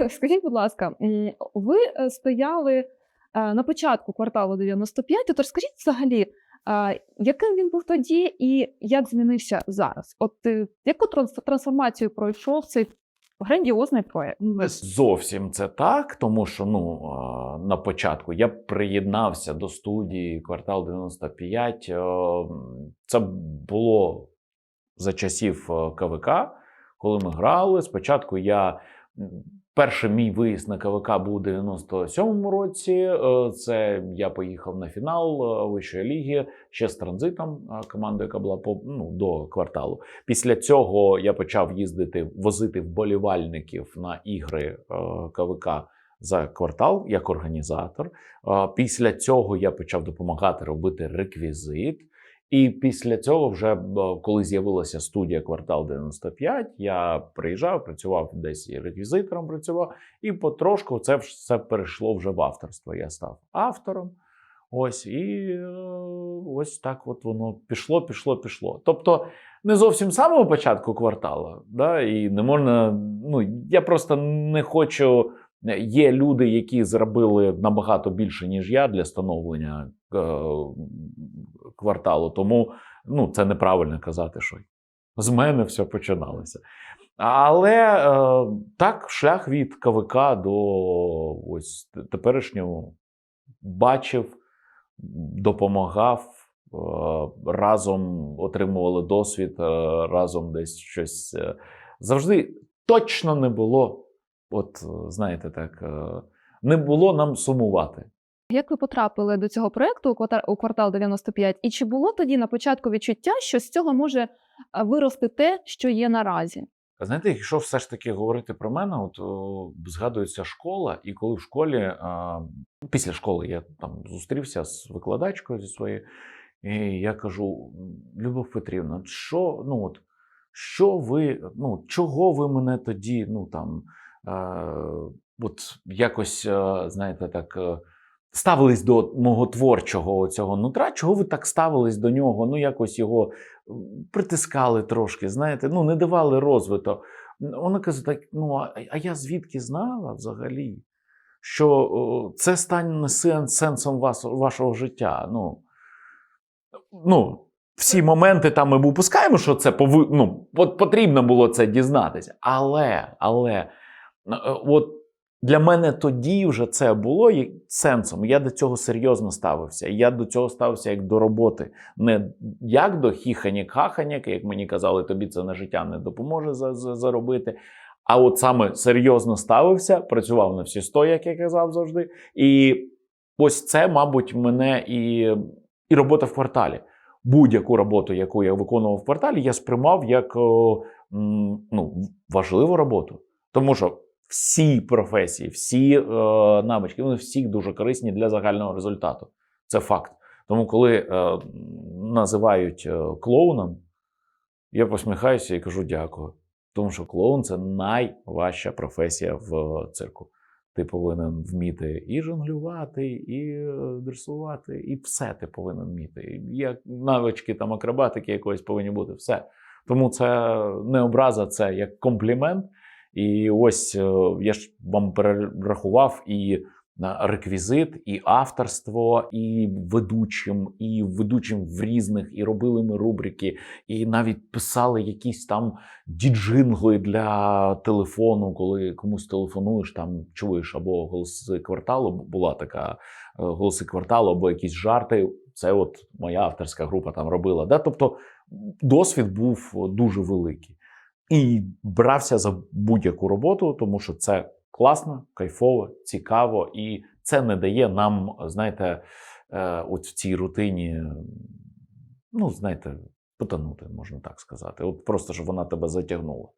скажіть, будь ласка, ви е, стояли е, на початку кварталу 95, тож скажіть взагалі, е, яким він був тоді і як змінився зараз? От яку трансформацію пройшов цей грандіозний проєкт? Не зовсім це так, тому що ну на початку я приєднався до студії квартал 95. е, Це було за часів КВК, коли ми грали. Спочатку я перший мій виїзд на КВК був у 97-му році. Е, Це я поїхав на фінал е, вищої ліги ще з транзитом, е, командою, яка була по ну, до кварталу. Після цього я почав їздити, возити вболівальників на ігри КВК за квартал як організатор. Після цього я почав допомагати робити реквізит. І після цього, вже е, коли з'явилася студія квартал 95, я приїжджав, працював десь і реквізитором, працював, і потрошку це все перейшло вже в авторство. Я став автором. Ось і е, ось так от воно пішло, пішло, пішло. Тобто не зовсім з самого початку кварталу, да, і не можна. Ну я просто не хочу. Є люди, які зробили набагато більше, ніж я для становлення е, кварталу. Тому ну, це неправильно казати, що з мене все починалося. Але е, так, шлях від КВК до ось теперішнього бачив, допомагав, е, разом отримували досвід, е, разом десь щось. е, Завжди точно не було, от знаєте, так, е, не було нам сумувати. Як ви потрапили до цього проєкту у квартал, у квартал 95? І чи було тоді на початку відчуття, що з цього може е, вирости те, що є наразі? Знаєте, якщо все ж таки говорити про мене, от згадується школа, і коли в школі, після школи я там зустрівся з викладачкою зі своєю, і я кажу: Любов Петрівна, що, ну от, що ви, ну, чого ви мене тоді, ну там, е, от якось, е, знаєте, так. Ставились до мого творчого цього нутра, чого ви так ставились до нього? Ну, якось його притискали трошки, знаєте, ну не давали розвиток. Вона каже: так, ну а, а я звідки знала взагалі, що це стане сен- сенсом вас, вашого життя. Ну, ну, всі моменти там ми упускаємо, що це пови... ну, потрібно було це дізнатися. Але, але, е, от для мене тоді вже це було сенсом. Я до цього серйозно ставився. Я до цього ставився як до роботи, не як до хіханік-хаханік, як мені казали, тобі це на життя не допоможе за- за- заробити. А от саме серйозно ставився, працював на всі сто, як я казав завжди. І ось це, мабуть, мене і, і робота в кварталі. Будь-яку роботу, яку я виконував в кварталі, я сприймав як ну, важливу роботу. Тому що всі професії, всі е, навички, вони всі дуже корисні для загального результату. Це факт. Тому, коли е, називають е, клоуном, я посміхаюся і кажу дякую. Тому що клоун це найважча професія в цирку. Ти повинен вміти і жонглювати, і е, дресувати, і все ти повинен вміти. Як навички там акробатики якоїсь повинні бути, все. Тому це не образа, це як комплімент. І ось е, я ж вам перерахував і е, реквізит, і авторство, і ведучим, і ведучим в різних, і робили ми рубрики, і навіть писали якісь там діджингли для телефону, коли комусь телефонуєш, там чуєш або голоси кварталу, була така е, голоси кварталу, або якісь жарти. Це от моя авторська група там робила. Да? Тобто досвід був дуже великий. І брався за будь-яку роботу, тому що це класно, кайфово, цікаво, і це не дає нам, знаєте, е, от в цій рутині, ну, знаєте, потонути, можна так сказати. От просто щоб вона тебе затягнула.